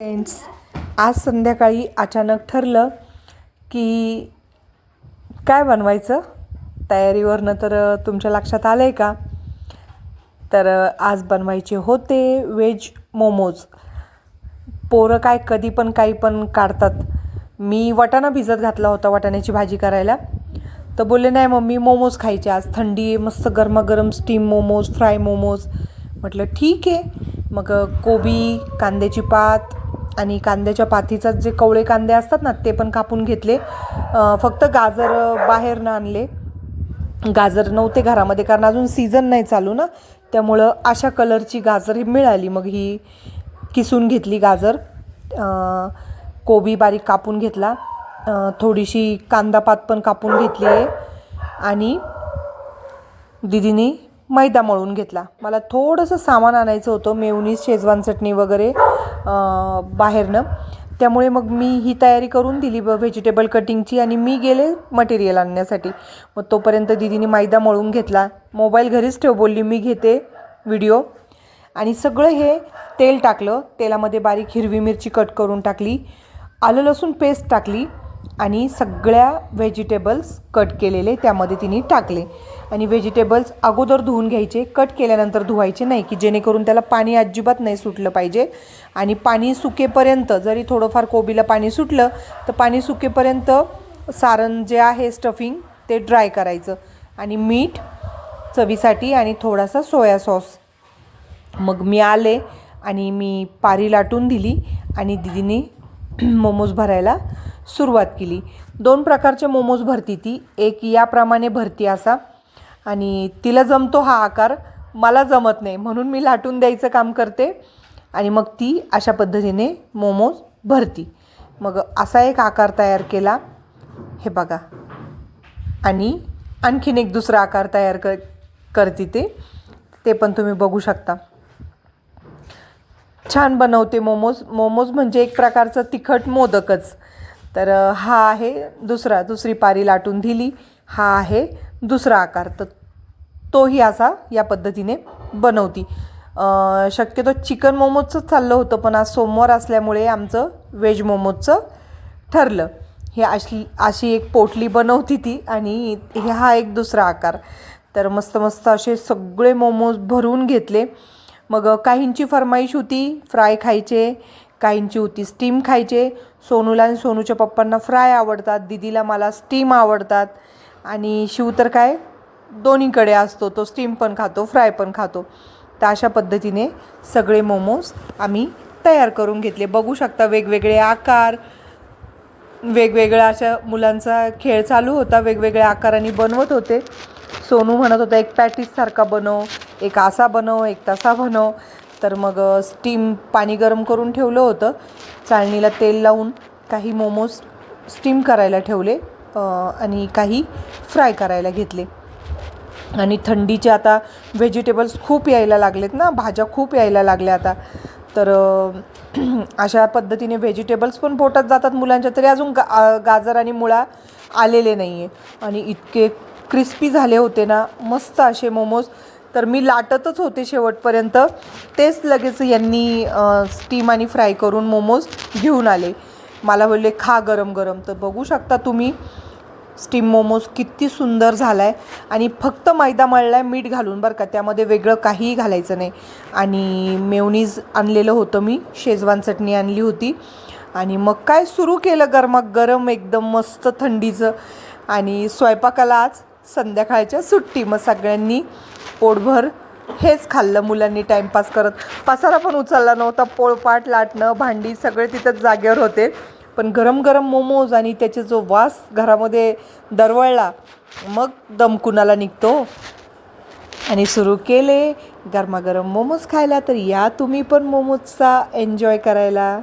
Friends आज संध्याकाळी अचानक ठरलं की काय बनवायचं? तयारीवरनं तर तुमच्या लक्षात आलं आहे का? तर आज बनवायचे होते व्हेज मोमोज. पोरं काय कधी पण काही पण काढतात. मी वटाणा भिजत घातला होता वाटाण्याची भाजी करायला. तर बोलले नाही मम्मी मोमोज खायचे आज. थंडी आहे मस्त गरमागरम स्टीम मोमोज फ्राय मोमोज. म्हटलं ठीक आहे. मग कोबी कांद्याची पात आणि कांद्याच्या पातीचा जे कवळे कांदे असतात ना ते पण कापून घेतले. फक्त गाजर बाहेरनं आणले. गाजर नव्हते घरामध्ये कारण अजून सीझन नाही चालू ना. त्यामुळं अशा कलरची गाजर ही मिळाली. मग ही किसून घेतली गाजर. कोबी बारीक कापून घेतला. थोडीशी कांदापात पण कापून घेतली आहे. आणि दिदीनी मैदा मळून घेतला. मला थोडंसं सामान आणायचं होतं मेवनीस शेजवान चटणी वगैरे. बाहेरनं. त्यामुळे मग मी ही तयारी करून दिली ब व्हेजिटेबल कटिंगची आणि मी गेले मटेरियल आणण्यासाठी. मग तोपर्यंत दिदीने मैदा मळून घेतला. मोबाईल घरीच ठेव बोलली मी घेते व्हिडिओ. आणि सगळं हे तेल टाकलं. तेलामध्ये बारीक हिरवी मिरची कट करून टाकली. आलं लसूण पेस्ट टाकली. आणि सगळ्या व्हेजिटेबल्स कट केलेले त्यामध्ये तिने टाकले. आणि व्हेजिटेबल्स अगोदर धुवून घ्यायचे कट केल्यानंतर धुवायचे नाही की जेणेकरून त्याला पाणी अजिबात नाही सुटलं पाहिजे. आणि पाणी सुकेपर्यंत जरी थोडंफार कोबीला पाणी सुटलं तर पाणी सुकेपर्यंत सारण जे आहे स्टफिंग ते ड्राय करायचं. आणि मीठ चवीसाठी आणि थोडासा सोया सॉस मग मी आले आणि मी पारी लाटून दिली आणि दिदीने मोमोज भरायला सुरुवात केली. दोन प्रकारचे मोमोज भरती ती. एक याप्रमाणे भरती असा. आणि तिला जमतो हा आकार. मला जमत नाही. म्हणून मी लाटून द्यायचं काम करते. आणि मग ती अशा पद्धतीने मोमोज भरती. मग असा एक आकार तयार केला. हे बघा. आणि आणखीन एक दुसरा आकार तयार कर करते ते. ते पण तुम्ही बघू शकता. छान बनवते मोमोज. मोमोज म्हणजे एक प्रकारचं तिखट मोदकच. तर हा आहे दुसरा दुसरी पारी लाटून दिली. हा आहे दुसरा आकार. तर तोही असा या पद्धतीने बनवती. शक्यतो चिकन मोमोजचंच चाललं होतं पण आज सोमवार असल्यामुळे आमचं व्हेज मोमोजचं ठरलं. हे अशी अशी एक पोटली बनवती ती आणि हे हा एक दुसरा आकार. तर मस्त मस्त असे सगळे मोमोज भरून घेतले. मग काहींची फरमाईश होती फ्राय खायचे काहींची होती स्टीम खायचे. सोनूला आणि सोनूच्या पप्पांना फ्राय आवडतात. दिदीला मला स्टीम आवडतात. आणि शिव तर काय दोन्हीकडे असतो. तो स्टीम पण खातो फ्राय पण खातो. तर अशा पद्धतीने सगळे मोमोज आम्ही तयार करून घेतले. बघू शकता वेगवेगळे आकार वेगवेगळ्या अशा मुलांचा खेळ चालू होता. वेगवेगळ्या आकाराने बनवत होते. सोनू म्हणत होता एक पॅटीससारखा बनव एक असा बनव एक तसा बनव. तर मग स्टीम पाणी गरम करून ठेवलं होतं. चाळणीला तेल लावून काही मोमोज स्टीम करायला ठेवले आणि काही फ्राय करायला घेतले. आणि थंडीचे आता व्हेजिटेबल्स खूप यायला लागलेत ना भाज्या खूप यायला लागल्या आता. तर अशा पद्धतीने व्हेजिटेबल्स पण पोटात जातात मुलांच्या तरी अजून गा गाजर आणि मुळा आलेले नाही आहे आणि इतके क्रिस्पी झाले होते ना मस्त असे मोमोज तर मी लाटतच होते शेवटपर्यंत. तेच लगेच यांनी स्टीम आणि फ्राय करून मोमोज घेऊन आले. मला बोलले खा गरम गरम. तर बघू शकता तुम्ही स्टीम मोमोज किती सुंदर झाला आहे आणि फक्त मैदा मळला आहे मीठ घालून बरं का. त्यामध्ये वेगळं काहीही घालायचं नाही. आणि मेवनीज आणलेलं होतं मी शेजवान चटणी आणली होती. आणि मग काय सुरू केलं गरमा गरम एकदम मस्त थंडीचं. आणि स्वयंपाकाला आज संध्याकाळच्या सुट्टी. मग सगळ्यांनी पोटभर हेच खाल्लं मुलांनी टाईमपास करत. पसारा पण उचलला नव्हता पोळपाट लाटणं भांडी सगळे तिथंच जागेवर होते. पण गरम गरम मोमोज आणि त्याचे जो वास घरामध्ये दरवळला मग दम कुणाला निघतो? आणि सुरू केले गरमागरम मोमोज खायला. तर या तुम्ही पण मोमोजचा एन्जॉय करायला.